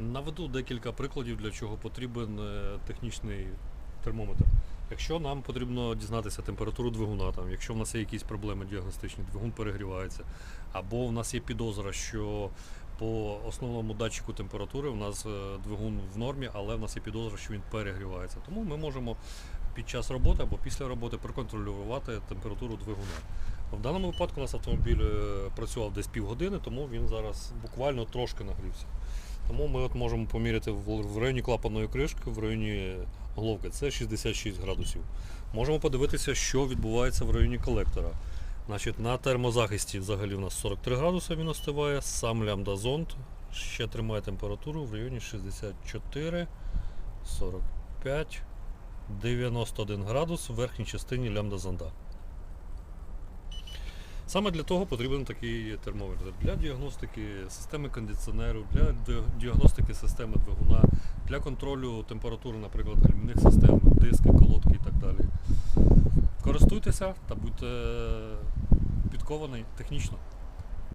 Наведу декілька прикладів, для чого потрібен е, технічний термометр. Якщо нам потрібно дізнатися температуру двигуна, там, якщо в нас є якісь проблеми діагностичні, двигун перегрівається, або в нас є підозра, що по основному датчику температури у нас е, двигун в нормі, але в нас є підозра, що він перегрівається. Тому ми можемо під час роботи або після роботи проконтролювати температуру двигуна. В даному випадку у нас автомобіль е, працював десь півгодини, тому він зараз буквально трошки нагрівся. Тому ми от можемо поміряти в районі клапаної кришки, в районі головки. Це 66 градусів. Можемо подивитися, що відбувається в районі колектора. Значить, на термозахисті взагалі у нас 43 градуси він остиває, сам лямбда зонд ще тримає температуру в районі 64, 45, 91 градус в верхній частині лямбда зонда. Саме для того потрібен такий термометр. Для діагностики системи кондиціонеру, для діагностики системи двигуна, для контролю температури, наприклад, гальмівних систем, диски, колодки і так далі. Користуйтеся та будьте підковані технічно.